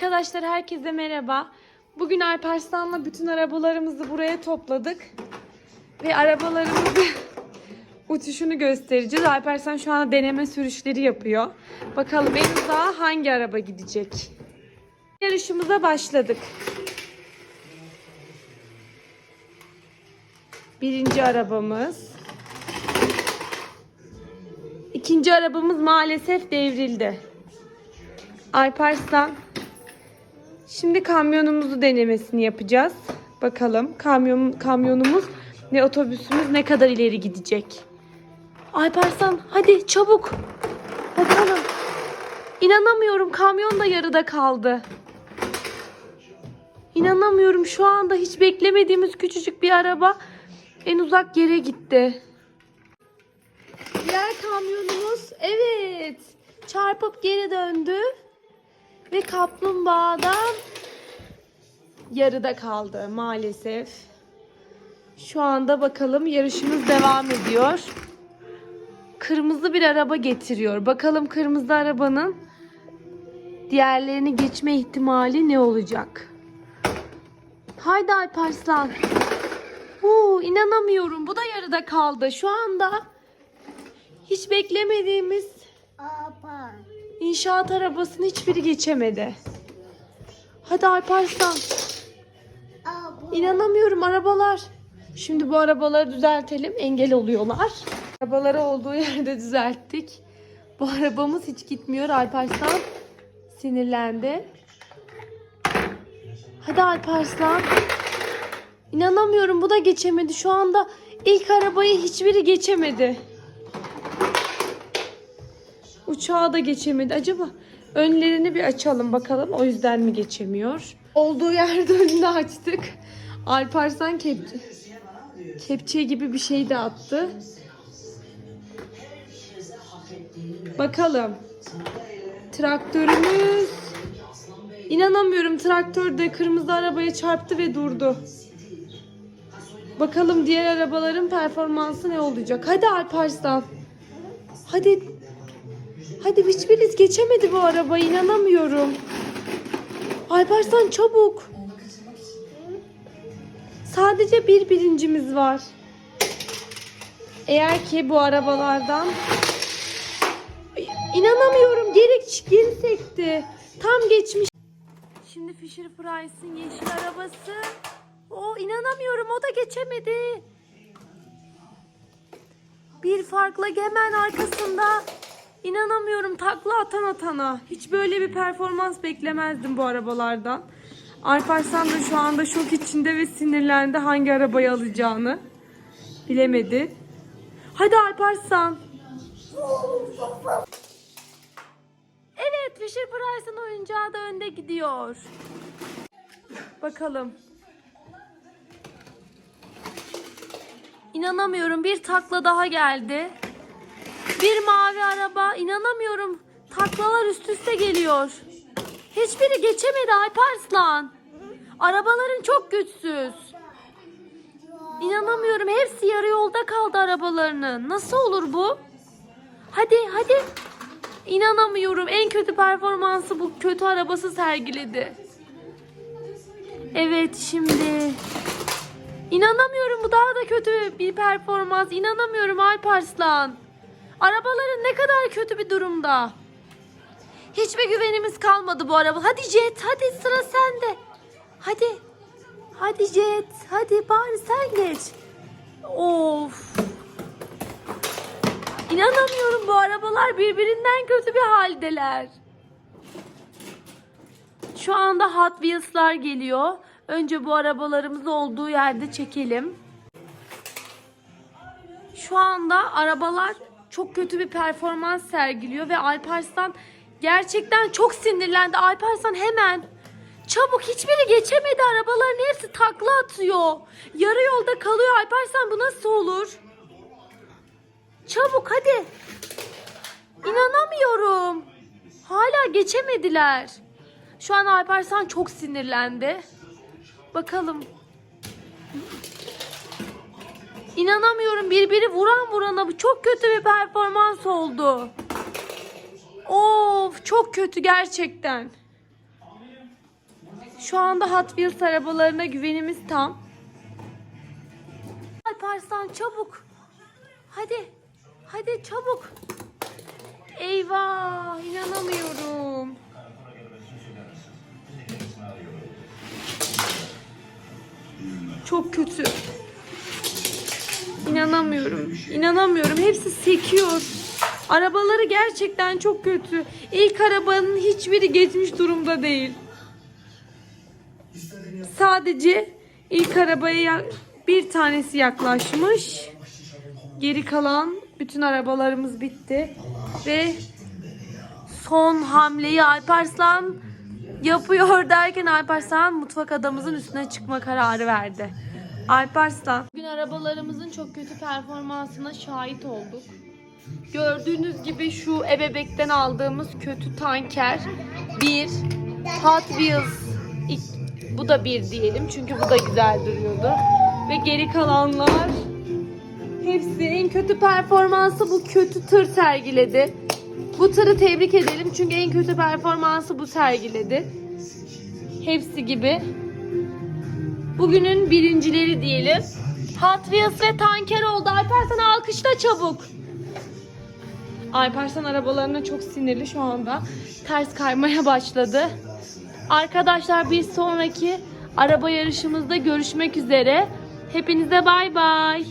Arkadaşlar herkese merhaba. Bugün Alparslan'la bütün arabalarımızı buraya topladık. Ve arabalarımızı uçuşunu göstereceğiz. Alparslan şu anda deneme sürüşleri yapıyor. Bakalım en uzağa hangi araba gidecek? Yarışımıza başladık. Birinci arabamız. İkinci arabamız maalesef devrildi. Alparslan Şimdi kamyonumuzu denemesini yapacağız. Bakalım kamyon kamyonumuz ve otobüsümüz ne kadar ileri gidecek. Alparslan hadi çabuk. Bakalım. İnanamıyorum kamyon da yarıda kaldı. İnanamıyorum şu anda hiç beklemediğimiz küçücük bir araba en uzak yere gitti. Diğer kamyonumuz evet çarpıp geri döndü. Ve kaplumbağadan yarıda kaldı maalesef. Şu anda bakalım yarışımız devam ediyor. Kırmızı bir araba getiriyor. Bakalım kırmızı arabanın diğerlerini geçme ihtimali ne olacak? Haydi Alparslan. Huu, inanamıyorum. Bu da yarıda kaldı. Şu anda hiç beklemediğimiz. İnşaat arabasını hiçbiri geçemedi. Hadi Alparslan. İnanamıyorum arabalar. Şimdi bu arabaları düzeltelim. Engel oluyorlar. Arabaları olduğu yerde düzelttik. Bu arabamız hiç gitmiyor. Alparslan sinirlendi. Hadi Alparslan. İnanamıyorum bu da geçemedi. Şu anda ilk arabayı hiçbiri geçemedi. Uçağı da geçemedi. Acaba önlerini bir açalım bakalım. O yüzden mi geçemiyor? Olduğu yerde önünü açtık. Alparslan kepçe, kepçe gibi bir şey de attı. Bakalım. Traktörümüz. İnanamıyorum traktör de kırmızı arabaya çarptı ve durdu. Bakalım diğer arabaların performansı ne olacak? Hadi Alparslan. Hadi Hadi hiçbiriniz geçemedi bu araba inanamıyorum. Alparslan çabuk. Sadece bir birincimiz var. Eğer ki bu arabalardan inanamıyorum geri geri sekti. Tam geçmiş. Şimdi Fisher Price'ın yeşil arabası. O inanamıyorum o da geçemedi. Bir farkla hemen arkasında İnanamıyorum takla atan atana. Hiç böyle bir performans beklemezdim bu arabalardan. Alparslan da şu anda şok içinde ve sinirlendi hangi arabayı alacağını. Bilemedi. Hadi Alparslan. Evet Fisher Price'ın oyuncağı da önde gidiyor. Bakalım. İnanamıyorum bir takla daha geldi. Bir mavi araba. inanamıyorum. Taklalar üst üste geliyor. Hiçbiri geçemedi Alparslan. Arabaların çok güçsüz. İnanamıyorum. Hepsi yarı yolda kaldı arabalarının. Nasıl olur bu? Hadi hadi. İnanamıyorum. En kötü performansı bu kötü arabası sergiledi. Evet şimdi. İnanamıyorum bu daha da kötü bir performans. İnanamıyorum Alparslan. Arabaların ne kadar kötü bir durumda. Hiçbir güvenimiz kalmadı bu araba. Hadi Jet, hadi sıra sende. Hadi. Hadi Jet, hadi bari sen geç. Of. İnanamıyorum bu arabalar birbirinden kötü bir haldeler. Şu anda Hot Wheels'lar geliyor. Önce bu arabalarımız olduğu yerde çekelim. Şu anda arabalar çok kötü bir performans sergiliyor ve Alparslan gerçekten çok sinirlendi. Alparslan hemen çabuk hiçbiri geçemedi arabaların hepsi takla atıyor. Yarı yolda kalıyor Alparslan bu nasıl olur? Çabuk hadi. İnanamıyorum. Hala geçemediler. Şu an Alparslan çok sinirlendi. Bakalım. İnanamıyorum birbiri vuran vurana bu çok kötü bir performans oldu. Of çok kötü gerçekten. Şu anda Hot Wheels arabalarına güvenimiz tam. Alparslan çabuk. Hadi. Hadi çabuk. Eyvah inanamıyorum. Çok kötü. İnanamıyorum. İnanamıyorum. Hepsi sekiyor. Arabaları gerçekten çok kötü. İlk arabanın hiçbiri geçmiş durumda değil. Sadece ilk arabaya ya- bir tanesi yaklaşmış. Geri kalan bütün arabalarımız bitti. Ve son hamleyi Alparslan yapıyor derken Alparslan mutfak adamımızın üstüne çıkma kararı verdi. Alparslan. Bugün arabalarımızın çok kötü performansına şahit olduk. Gördüğünüz gibi şu ebebekten aldığımız kötü tanker bir Hot Wheels bu da bir diyelim çünkü bu da güzel duruyordu. Ve geri kalanlar hepsi en kötü performansı bu kötü tır sergiledi. Bu tırı tebrik edelim çünkü en kötü performansı bu sergiledi. Hepsi gibi. Bugünün birincileri diyelim. Hot ve tanker oldu. Alparslan alkışla çabuk. Alparslan arabalarına çok sinirli şu anda. Ters kaymaya başladı. Arkadaşlar bir sonraki araba yarışımızda görüşmek üzere. Hepinize bay bay.